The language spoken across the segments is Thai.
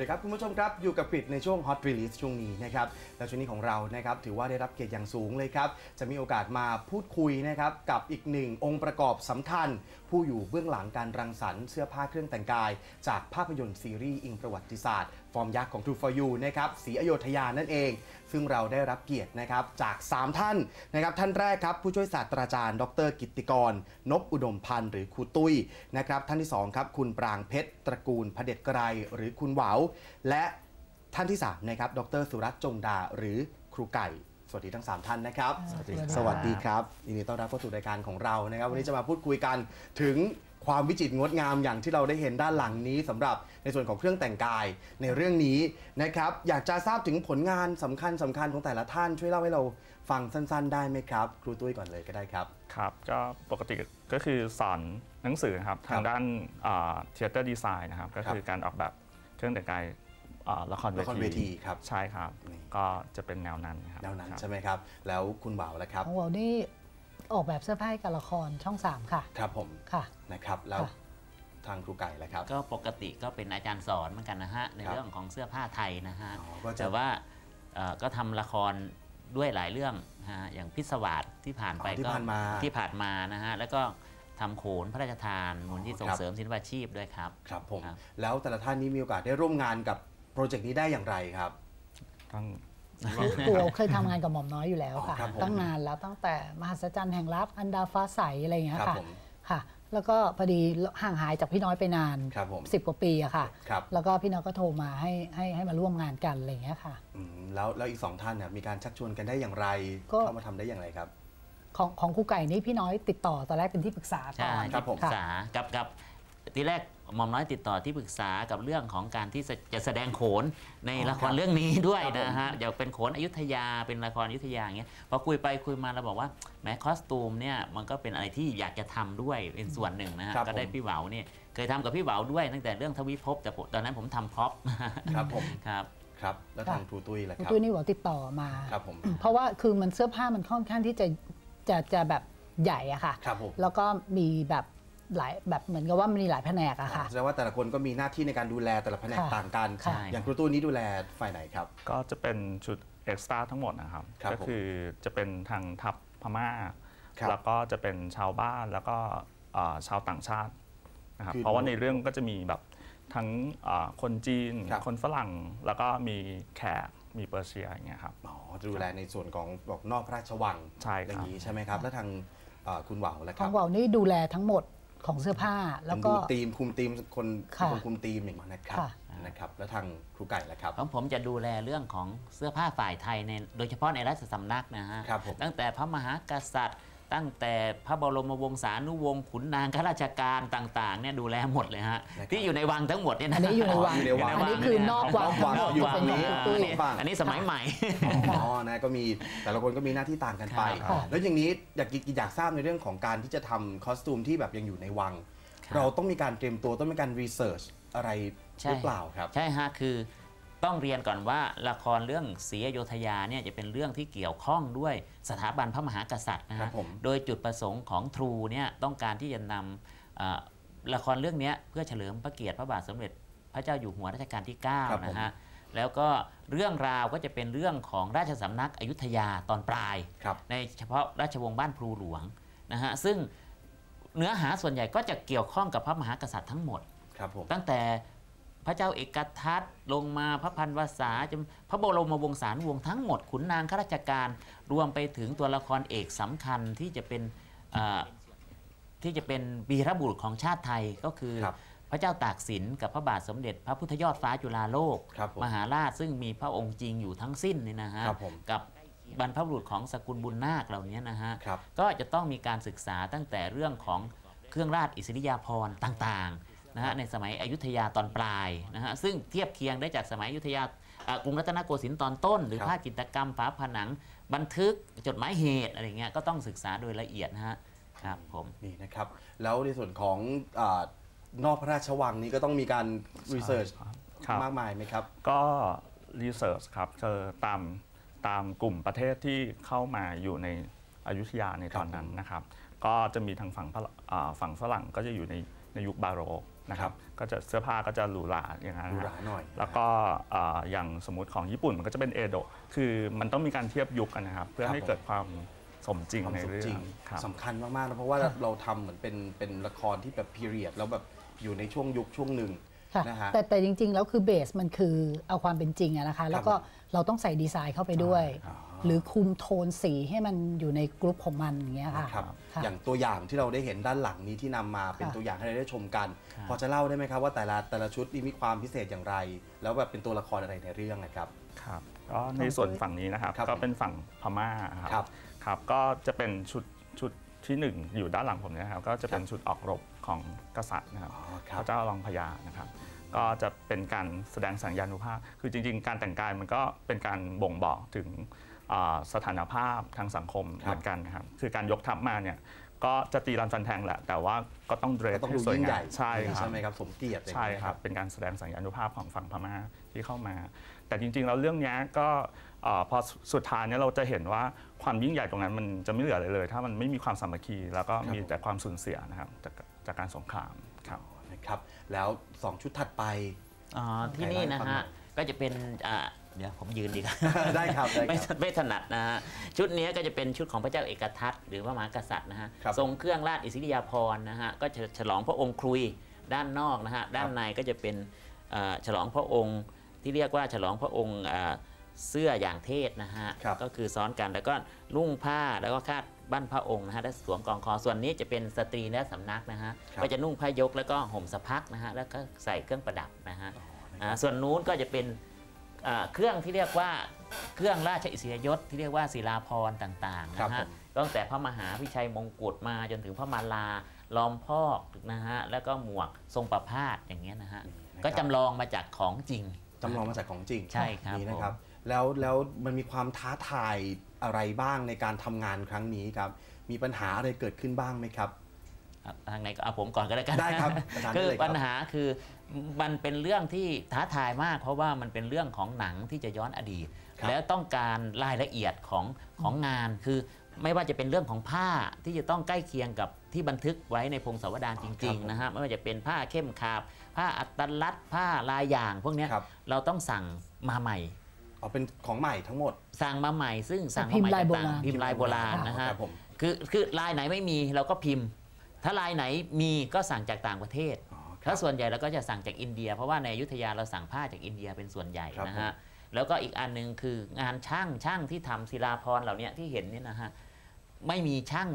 วัสดีครับ คุณผู้ชมครับ อยู่กับกริดในช่วง Hot Release ช่วงนี้นะครับและช่วงนี้ของเรานะครับถือว่าได้รับเกียรติอย่างสูงเลยครับ จะมีโอกาสมาพูดคุยนะครับกับอีกหนึ่งองค์ประกอบสำคัญ ผู้อยู่เบื้องหลังการรังสรรค์เสื้อผ้าเครื่องแต่งกาย จากภาพยนตร์ซีรีส์อิงประวัติศาสตร์ ฟอร์มยักษ์ของ True for You นะครับศรีอโยธยานั่นเอง ซึ่งเราได้รับเกียรตินะครับจาก 3 ท่านนะครับท่านแรกครับผู้ช่วยศาสตราจารย์ ดร กิตติกรนพอุดมพันธ์หรือครูตุ้ยนะครับท่านที่2ครับคุณปรางเพชรตระกูลพเด็จไกรหรือคุณเหวาและท่านที่3นะครับดรสุรัตน์จงดาหรือครูไก่สวัสดีทั้ง 3 ท่านนะครับสวัสดีครับ สวัสดีครับยินดีต้อนรับเข้าสู่รายการของเรานะครับ วันนี้จะมาพูดคุยกันถึง ความวิจิตรงดงามอย่างที่เราได้เห็นด้านหลังนี้สำหรับในส่วนของเครื่องแต่งกายในเรื่องนี้นะครับอยากจะทราบถึงผลงานสำคัญสำคัญของแต่ละท่านช่วยเล่าให้เราฟังสั้น ๆ ได้ไหมครับ ครูตุ้ยก่อนเลยก็ได้ครับครับก็ปกติก็คือสอนหนังสือครับครับทางด้านเทเตอร์ดีไซน์นะครับก็คือการออกแบบเครื่องแต่งกายอ่าละครละครเวทีครับใช่ครับนี่ก็จะเป็นแนวนั้นครับแนวนั้นครับใช่ไหมครับ แล้วคุณบ่าวล่ะครับของเรานี่ ออกแบบเสื้อผ้าให้กับละครช่อง 3 ค่ะ ครับผมค่ะนะครับแล้วค่ะทางครูไก่ล่ะครับ ก็ปกติก็เป็นอาจารย์สอนเหมือนกันนะฮะ ในครับเรื่องของเสื้อผ้าไทยนะฮะอ๋อก็จะแต่ว่าเอ่อก็ทำละครด้วยหลายเรื่องนะฮะอย่างพิศวาสที่ผ่านไปอ๋อที่ก็ผ่านมาที่ผ่านมานะฮะแล้วก็ทำโขนพระราชทานมูลที่ส่งครับเสริมศิลปาชีพด้วยครับ ครับผมครับแล้วแต่ละท่านนี้มีโอกาสได้ร่วมงานกับโปรเจกต์นี้ได้อย่างไรครับต้อง ตัวเคยทำงานกับหม่อมน้อยอยู่แล้วค่ะอ๋อครับผมตั้งนานแล้วตั้งแต่มหัศจรรย์แห่งรักอันดาฟ้าใสอะไรอย่างเงี้ยครับค่ะผมค่ะ แล้วก็พอดีห่างหายจากพี่น้อยไปนานครับผม10กว่าปีอะค่ะครับแล้วก็พี่น้อยก็โทรมาให้ให้ให้มาร่วมงานกันอะไรอย่างเงี้ยค่ะอืมแล้วแล้วอีกสองท่านเนี่ยมีการชักชวนกันได้อย่างไรก็เข้ามาทำได้อย่างไรครับของของครูไก่นี่พี่น้อยติดต่อตอนแรกเป็นที่ปรึกษาก่ใช่อนครับผมที่ปรึกษากับกับ ทีแรกหม่อมน้อยติดต่อที่ปรึกษากับเรื่องของการที่จะจะแสดงโขนในอ๋อละคครัรบเรื่องนี้ด้วยครับผมนะฮะอยากเป็นโขนอยุธยาเป็นละครอยุธยาอย่างเงี้ยพอคุยไปคุยมาเราบอกว่าแหม้คอสตูมเนี่ยมันก็เป็นอะไรที่อยากจะทำด้วยเป็นส่วนหนึ่งนะฮะครับก็ได้ผมพี่เหวาเนี่ยเคยทำกับพี่เหวาด้วยตั้งแต่เรื่องทวิภพแต่ผมตอนนั้นผมทำพร็อพครับผมครับครับแล้วทางครูตุ้ยล่ะครูครับตุ้ยนี่บอกติดต่อมาครับผมเพราะว่าคือมันเสื้อผ้ามันค่อนข้างที่จะจะจะแบบใหญ่อะค่ะครับผมแล้วก็มีแบบ หลายแบบเหมือนกับว่ามีหลายแผนกอะค่ะแสดงว่าแต่ละคนก็มีหน้าที่ในการดูแลแต่ละแผนกค่ะต่างกันค่ะอย่างครูตุ้ยนี้ดูแลฝ่ายไหนครับ ก็จะเป็นชุดเอ็กซ์ตร้าทั้งหมดนะครับครับก็คือจะเป็นทางทัพพม่าครับแล้วก็จะเป็นชาวบ้านแล้วก็อ่าชาวต่างชาตินะครับคือเพราะว่าในเรื่องก็จะมีแบบทั้งอ่าคนจีนครับคนฝรั่งแล้วก็มีแขกมีเปอร์เซียอย่างเงี้ยครับอ๋อจะดูแลในส่วนของบอกนอกพระราชวังใช่ครับอย่างนี้ใช่ไหมครับ แล้วทางเอ่อคุณหวาวล่ะคขรัอบงเรานี่ดูแลทั้งหมด ของเสื้อผ้าแล้วก็ดูทีมคุมทีมคนค่ะคนคุมทีมอย่างนี้นะครับค่ะนะครับแล้วทางครูไก่ล่ะครับของผมจะดูแลเรื่องของเสื้อผ้าฝ่ายไทยในโดยเฉพาะในราชสำนักนะฮะครับผมตั้งแต่พระมหากษัตริย์ ตั้งแต่พระบรมวงศานุวงศ์ขุนนางข้าราชการต่างๆเนี่ยดูแลหมดเลยฮะนะครับที่อยู่ในวังทั้งหมดเนี่ยนะอันนี้อยู่ในวังอยู่ในวังอันนี้คือนอกวังนอกวังทั้งหมดอยู่เป็นฝั่งนี้ของครูตุ้ยอันนี้อันนี้สมัยใหม่อ๋อนะก็มีแต่ละคนก็มีหน้าที่ต่างกันไปครับแล้วอย่างนี้อยากอยากทราบในเรื่องของการที่จะทำคอสตูมที่แบบยังอยู่ในวังครับเราต้องมีการเตรียมตัวต้องมีการรีเสิร์ชอะไรใช่หรือเปล่าครับ ใช่ฮะคือ ต้องเรียนก่อนว่าละครเรื่องศรีอโยธยาเนี่ยจะเป็นเรื่องที่เกี่ยวข้องด้วยสถาบันพระมหากษัตริย์นะครัฮะบผมโดยจุดประสงค์ของทรูเนี่ยต้องการที่จะนำเอ่อละครเรื่องเนี้ยเพื่อเฉลิมพระเกียรติพระบาทสมเด็จพระเจ้าอยู่หัวรัชกาลที่ครับผม9นะฮะแล้วก็เรื่องราวก็จะเป็นเรื่องของราชสำนักอยุธยาตอนปลายครับในเฉพาะราชวงศ์บ้านพลูหลวงนะฮะซึ่งเนื้อหาส่วนใหญ่ก็จะเกี่ยวข้องกับพระมหากษัตริย์ทั้งหมดครับผมตั้งแต่ พระเจ้าเอกทัตลงมาพระพันวษาจนพระบรมวงศานุวงศ์ทั้งหมดขุนนางข้าราชการ รวมไปถึงตัวละครเอกสำคัญที่จะเป็นเอ่อที่จะเป็นวีรบุรุษของชาติไทยก็คือครับพระเจ้าตากสินกับพระบาทสมเด็จ พระพุทธยอดฟ้าจุฬาโลกครับผมมหาราชซึ่งมีพระองค์จริงอยู่ทั้งสิ้นนี่นะฮะครับผมกับบรรพบุรุษของสกุลบุญนาคเหล่านี้นะฮะครับก็จะต้องมีการศึกษาตั้งแต่เรื่องของเครื่องราชอิสริยาภรณ์ต่างๆ นะฮะในสมัยอยุธยาตอนปลายนะฮะซึ่งเทียบเคียงได้จากสมัยอยุธยาอ่ากรุงรัตนโกสินทร์ตอนต้น หรือครับภาพจิตรกรรมฝาผนังบันทึกจดหมายเหตุอะไรเงี้ยก็ต้องศึกษาโดยละเอียดนะฮะครับผมนี่นะครับ แล้วในส่วนของอานอกพระราชวังนี้ก็ต้องมีการรีเสิร์ชครับมากมายไหมครับ ก็รีเสิร์ชครับเจอตามตามกลุ่มประเทศที่เข้ามาอยู่ในอยุธยาในตอนนั้นนะครับ ก็จะมีทางฝั่งฝรั่งอ่าฝั่งฝรั่งก็จะอยู่ในในยุคบาโรก นะครับก็จะเสื้อผ้าก็จะหรูหราอย่างนั้นดูนะหครารับหน่อย แล้วก็เอ่ออย่างสมมติของญี่ปุ่นมันก็จะเป็นเอโดะคือมันต้องมีการเทียบยุคกันนะครับ เพื่อครับให้เกิดความสมจริงความในสมเรื่อจริงงครับสำคัญมากๆนะเพราะว่าเราทำเหมือนเป็นเป็นละครที่แบบพีเรียดแล้วแบบอยู่ในช่วงยุคช่วงหนึ่งค่ะนะฮะแต่แต่จริง ๆ แล้วคือเบสมันคือเอาความเป็นจริงอะนะคะ แล้วก็เราต้องใส่ดีไซน์เข้าไปด้วยอ๋อ หรือคุมโทนสีให้มันอยู่ในกรุ๊ปของมันอย่างเงี้ยค่ะนะครับค่ะอย่างตัวอย่างที่เราได้เห็นด้านหลังนี้ที่นำมาเป็นค่ะตัวอย่างให้เราได้ชมกัน ค่ะ พอจะเล่าได้ไหมครับว่าแต่ละแต่ละชุดนี้มีความพิเศษอย่างไร แล้วแบบเป็นตัวละครอะไรในเรื่องนะครับ ครับก็ในส่วนฝั่งนี้นะครับ ครับก็เป็นฝั่งพม่าครัครับบครับก็จะเป็นชุดชุดที่หนึ่งอยู่ด้านหลังผมเนยนะครับ ก็จะเป็นชุดออกรบของกษัตริย์นะครับอ๋อคพรับระเจ้ารองพญานะครับ ก็จะเป็นการแสดงสัญญานุภาพ คือจริง ๆ การแต่งกายมันก็เป็นการบ่งบอกถึงอ่า สถานภาพทางสังคมครับเหมือนกันนะครับคือการยกทัพมาเนี่ยก็จะตีรันฟันแทงแหละ แต่ว่าก็ต้องเดรก็สต้องให้ดูสวยยิ่งงาใหญ่มใช่ครับใช่ไหมครับสมเกียรติเลยใช่นะครับ เป็นการแสดงสัญญานุภาพของฝั่งพม่าที่เข้ามา แต่จริง ๆ แล้วเรื่องเนี้ยก็เอ่อพอสุดท้ายเนี่ยเราจะเห็นว่าความยิ่งใหญ่ตรงนั้นมันจะไม่เหลืออะไรเลย ถ้ามันไม่มีความสามัคคี แล้วก็มีแต่ความสูญเสียนะครับจากจากการสงครามครับนะครับ แล้วสองชุดถัดไปอ๋อที่นี่นะฮะก็จะเป็นอ่า เดี๋ยวผมยืนดีกว่าได้ครับได้ไม่ครับไม่ถนัดนะฮะชุดนี้ก็จะเป็นชุดของพระเจ้าเอกทัตหรือพระมหากษัตริย์นะฮะครับทรงเครื่องราชอิสริยาภรณ์นะฮะก็จะฉลองพระองค์ครุยด้านนอกนะฮะด้านในก็จะเป็นเอ่อฉลองพระองค์ที่เรียกว่าฉลองพระองค์อ่าเสื้ออย่างเทศนะฮะครับก็คือซ้อนกันแล้วก็นุ่งผ้าแล้วก็คาดบั้นพระองค์นะฮะและสวมกองคอส่วนนี้จะเป็นสตรีและสำนักนะฮะครับก็จะนุ่งผ้ายกแล้วก็ห่มสะพักนะฮะแล้วก็ใส่เครื่องประดับนะฮะอ๋อนะคอ่ารับส่วนนู้นก็จะเป็นอ่า เครื่องที่เรียกว่าเครื่องราชอิสริยยศที่เรียกว่าศิลาภรณ์ต่างๆครับนะผฮะมตั้งแต่พระมหาพิชัยมงกุฎมาจนถึงพระมาลาล้อมพอกนะฮะแล้วก็หมวกทรงประพาสอย่างเงี้ยนะฮะนะครับก็จำลองมาจากของจริงจำลองมาจากของจริงใช่ครับนี่นะครับผมแล้วแล้วมันมีความท้าทายอะไรบ้างในการทำงานครั้งนี้ครับมีปัญหาอะไรเกิดขึ้นบ้างไหมครับอะ ทางไหนก็เอาผมก่อนก็แล้วกันได้ครับอาจารย์คือได้เลยครับปัญหาคือมันเป็นเรื่องที่ท้าทายมาก เพราะว่ามันเป็นเรื่องของหนังที่จะย้อนอดีตครับแล้วต้องการรายละเอียดของของงานคือไม่ว่าจะเป็นเรื่องของผ้าที่จะต้องใกล้เคียงกับที่บันทึกไว้ในพงศาวดารจริงๆนะฮะไม่ว่าจะเป็นผ้าเข้มขาบผ้าอัตลัดผ้าลายอย่าง พวกเนี้ยครับเราต้องสั่งมาใหม่อ๋อเป็นของใหม่ทั้งหมด สั่งมาใหม่ซึ่งสั่งพิมามพ์ใหม่ลายโบต่างราณๆพิมพ์ลายโบราณนะฮะครับผมคือคือลายไหนไม่มีเราก็พิมพ์ ถ้าลายไหนมีก็สั่งจากต่างประเทศอ๋อครัถ้าบส่วนใหญ่เราก็จะสั่งจากอินเดีย เพราะว่าในอยุธยาเราสั่งผ้าจากอินเดียเป็นส่วนใหญ่ครับนะฮะแล้วก็อีกอันหนึงคืองานช่างช่างที่ทำศิลาพรณ์เหล่านี้ที่เห็นเนี่ยนะฮะไม่มีช่าง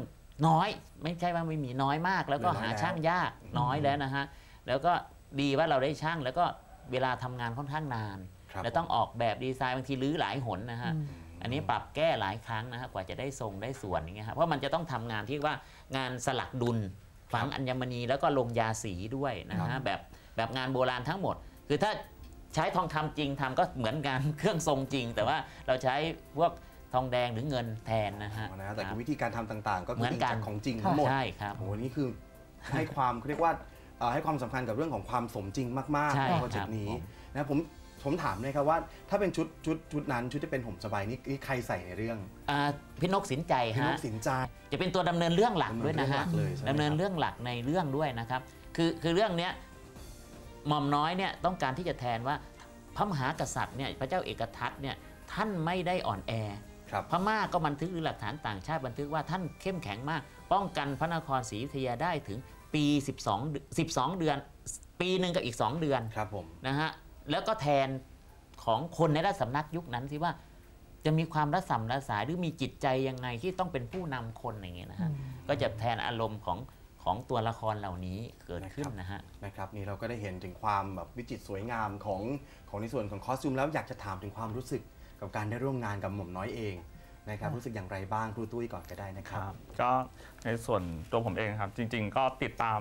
น้อย ไม่ใช่ว่าไม่มีน้อยมาก แล้วก็หาช่างยากน้อยแล้วนะฮะแล้วก็ดีว่าเราได้ช่างแล้วก็เวลาทำงานค่อนข้างนานครับแล้วต้องออกแบบดีไซน์บางทีรื้อหลายหนนะฮะ อืมอันนี้ปรับแก้หลายครั้งนะฮะกว่าจะได้ทรงได้ส่วนอย่างเงี้ยครับเพราะมันจะต้องทำงานที่ว่างานสลักดุลฝังอัญมณีแล้วก็ลงยาสีด้วยนะครัฮะบแบบแบบงานโบราณทั้งหมด คือถ้าใช้ทองคำจริงทำก็เหมือนงานเครื่องทรงจริง แต่ว่าเราใช้พวกทองแดงหรือเงินแทนนะฮะอ๋อนะแต่ครับวิธีการทำต่างๆ ก็เหคืมืออนอิงกันจากของจริงทั้งหมดใช่ครับโอ้โหนี่คือให้ความเรียกว่าเอ่อให้ความสำคัญกับเรื่องของความสมจริงมากๆใช่ในโปรเจกครับต์นี้ผมนะผม ผมถามเลยครับว่าถ้าเป็นชุดชุดชุดนั้นชุดที่เป็นห่มสบายนี่นี่ใครใส่ในเรื่องอ่าพี่นกสินใจพี่นฮะกสินใจ จะเป็นตัวดำเนินเรื่องหลักดำด้วยเนินนะเรื่องหฮะลักเลยใช่ไหมดำเนินครับเรื่องหลักในเรื่องด้วยนะครับ คือคือเรื่องเนี้ยหม่อมน้อยเนี่ยต้องการที่จะแทนว่าพระมหากษัตริย์เนี่ยพระเจ้าเอกทัตเนี่ยท่านไม่ได้อ่อนแอ ครับ พม่าก็บันทึกหรือหลักฐานต่างชาติบันทึกว่าท่านเข้มแข็งมาก ป้องกันพระนครศรีอยุธยาได้ถึงปี 12เดือน12 เดือน ปีหนึ่งกับอีก 2 เดือนครับผม นะฮะ แล้วก็แทนของคนในราชสำนักยุคนั้นที่ว่าจะมีความรัศมรัสายหรือมีจิตใจยังไงที่ต้องเป็นผู้นำคนอย่างเงี้ยนะฮะก็จะแทนอารมณ์ของของตัวละครเหล่านี้เกิดขึ้นนะฮะนะครับนี่เราก็ได้เห็นถึงความแบบวิจิตรสวยงามของของในส่วนของคอสตูมแล้วอยากจะถามถึงความรู้สึกกับการได้ร่วมงานกับหม่อมน้อยเองนะครับรู้สึกอย่างไรบ้างครูตุ้ยก่อนก็ได้นะครับครับก็ในส่วนตัวผมเองครับ จริง ๆ ก็ติดตาม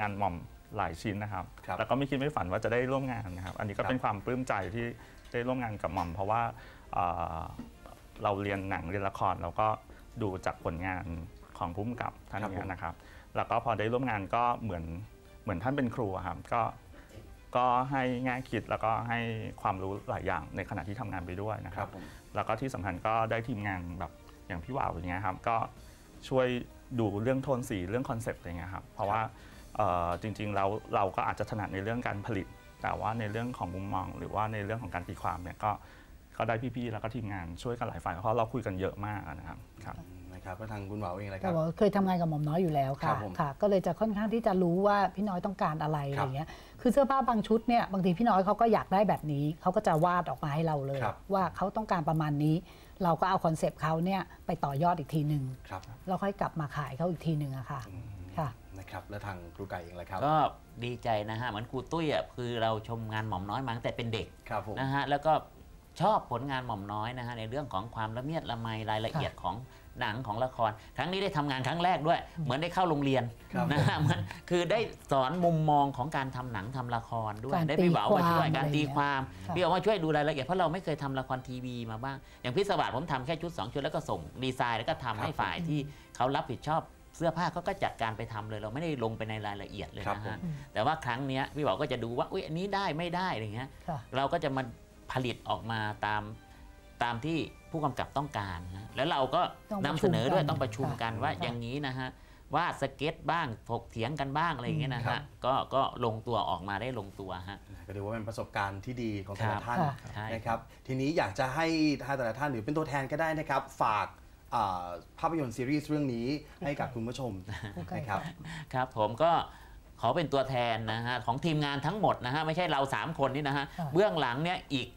งานหม่อม หลายชิ้นนะครับ ครับ แล้วก็ไม่คิดไม่ฝันว่าจะได้ร่วมงานนะครับ อันนี้ก็ครับเป็นความปลื้มใจที่ได้ร่วมงานกับหม่อม เพราะว่าเอ่อเราเรียนหนังเรียนละครเราก็ดูจากผลงานของผู้กำกับท่านครับผมเนี้นะครับ แล้วก็พอได้ร่วมงานก็เหมือนเหมือนท่านเป็นครูอะครับก็ก็ให้แง่คิดแล้วก็ให้ความรู้หลายอย่างในขณะที่ทำงานไปด้วยนะคครัรับ บผมแล้วก็ที่สำคัญก็ได้ทีมงานแบบอย่างพี่ว่าวอย่างเงี้ยครับก็ช่วยดูเรื่องโทนสีเรื่องคอนเซปต์อะไรเงี้ยครับเพราะว่าเอ่อ จริงๆเราเราก็อาจจะถนัดในเรื่องการผลิต แต่ว่าในเรื่องของมุมมอง หรือว่าในเรื่องของการตีความเนี่ยก็ก็ได้พี่ๆแล้วก็ทีมงานช่วยกันหลายฝ่ายเพราะเราคุยกันเยอะมากนะครับครับนะครับแล้วทางคุณเหวาเองเลยคแต่รับว่าเคยทำงานกับหม่อมน้อยอยู่แล้วครัค่ะบผมค่ะ ก็เลยจะค่อนข้างที่จะรู้ว่าพี่น้อยต้องการอะไรคอะรัไรบเงี้ยคือเสื้อผ้าบางชุดเนี่ยบางทีพี่น้อยเขาก็อยากได้แบบนี้เขาก็จะวาดออกมาให้เราเลยครับว่าเขาต้องการประมาณนี้ เราก็เอาคอนเซปต์เขาเนี่ยไปต่อยอดอีกทีหนึ่งครับแล้วค่อยกลับมาขายเขาอีกทีหนึ่งอะค่ะ ค่ะนะครับ แล้วทางครูไก่เองเลยครับ ก็ดีใจนะฮะเหมือนครูตุ้ยอะคือเราชมงานหม่อมน้อยมาตั้งแต่เป็นเด็กครับผมนะฮะแล้วก็ชอบผลงานหม่อมน้อยนะฮะในเรื่องของความละเมียดละไมรายละเอียดของหนังของละคร ครั้งนี้ได้ทำงานครั้งแรกด้วย เหมือนได้เข้าโรงเรียนครับนะฮะเหมือนคือได้สอนมุมมองของการทำหนังทำละครด้วยการได้พี่บ่าวมาช่วยตีความการตีความอะไรอย่างเงี้ยพี่เอามาช่วยดูรายละเอียดเพราะเราไม่เคยทำละครทีวีมาบ้างอย่างพิศวาสผมทำแค่ชุดสองชุดแล้วก็ส่งดีไซน์แล้วก็ทำให้ฝ่ายที่เขารับผิดชอบ เสื้อผ้าเขาก็จัดการไปทำเลย เราไม่ได้ลงไปในรายละเอียดเลยครับนะผฮะมแต่ว่าครั้งเนี้ยพี่บอกก็จะดูว่าอุ้ยอันนี้ได้ไม่ได้อะไรเงี้ยค่ะเราก็จะมาผลิตออกมาตามตามที่ผู้กำกับต้องการนะแล้วเราก็ต้องนำประชุมเสนอด้วยกันต้องประชุมกันค่ะว่าค่ะอย่างนี้นะฮะวาดสเก็ตบ้างถกเถียงกันบ้างอะไรอย่างเงี้ยนะครัฮะบก็ก็ลงตัวออกมาได้ลงตัวฮะก็ถือว่าเป็นประสบการณ์ที่ดีของแต่ละครับท่านค่ะใช่นะครับ ทีนี้อยากจะให้ท่านแต่ละท่านหรือเป็นตัวแทนก็ได้นะครับ ฝากอ่า ภาพยนตร์ซีรีส์เรื่องนี้ให้กับคุณผู้ชมครูไก่นะครับครับผมก็ขอเป็นตัวแทนนะฮะของทีมงานทั้งหมดนะฮะไม่ใช่เรา 3 คนนี่นะฮะค่ะเบื้องหลังเนี่ยอีก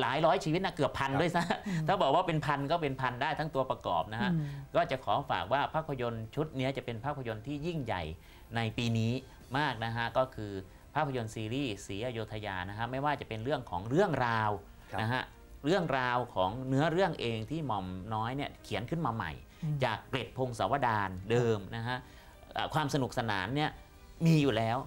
หลายร้อยชีวิตนะเกือบพันครับด้วยซะถ้าบอกว่าเป็นพันก็เป็นพันได้ทั้งตัวประกอบนะฮะอืมก็จะขอฝากว่าภาพยนตร์ชุดเนี้ยจะเป็นภาพยนตร์ที่ยิ่งใหญ่ในปีนี้มากนะฮะก็คือภาพยนตร์ซีรีส์ศรีอโยธยานะฮะไม่ว่าจะเป็นเรื่องของเรื่องราวครับนะฮะ เรื่องราวของเนื้อเรื่องเองที่หม่อมน้อยเนี่ยเขียนขึ้นมาใหม่อืมจากเกร็ดพงศาวดารเดิมนะฮะเอ่อความสนุกสนานเนี่ยมีอยู่แล้ว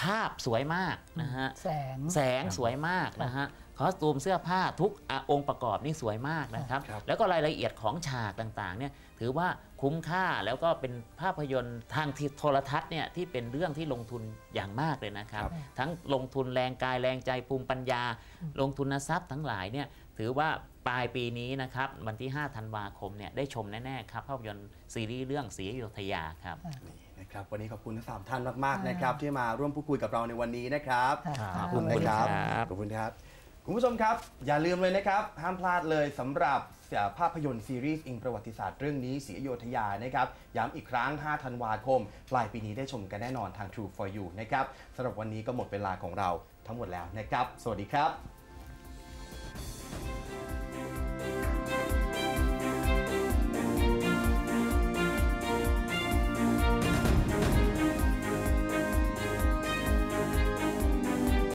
ภาพสวยมากนะฮะแสงแสงสวยมากนะฮะคอสตูมเสื้อผ้าทุกอะองค์ประกอบนี่สวยมากนะครับครับ แล้วก็รายละเอียดของฉากต่างๆเนี่ยถือว่าคุ้มค่าแล้วก็เป็นภาพยนตร์ทางโทรทัศน์เนี่ยที่เป็นเรื่องที่ลงทุนอย่างมากเลยนะครับครับทั้งลงทุนแรงกายแรงใจภูมิปัญญา ลงทุนทรัพย์ทั้งหลายเนี่ย ถือว่าปลายปีนี้นะครับวันที่ 5 ธันวาคมเนี่ยได้ชมแน่ๆครับภาพยนตร์ซีรีส์เรื่องศรีอยุธยาครับนี่นะครับวันนี้ขอบคุณทั้งสามท่านมากๆนะครับที่มาร่วมพูดคุยกับเราในวันนี้นะครับค่ะขอบคุณนะครับครับขอบคุณครับคุณผู้ชมครับ อย่าลืมเลยนะครับ ห้ามพลาดเลยสำหรับภาพยนตร์ซีรีส์อิงประวัติศาสตร์เรื่องนี้ศรีอโยธยานะครับย้ำอีกครั้ง 5 ธันวาคม ปลายปีนี้ได้ชมกันแน่นอนทาง True for You นะครับสำหรับวันนี้ก็หมดเวลาของเราทั้งหมดแล้วนะครับ สวัสดีครับ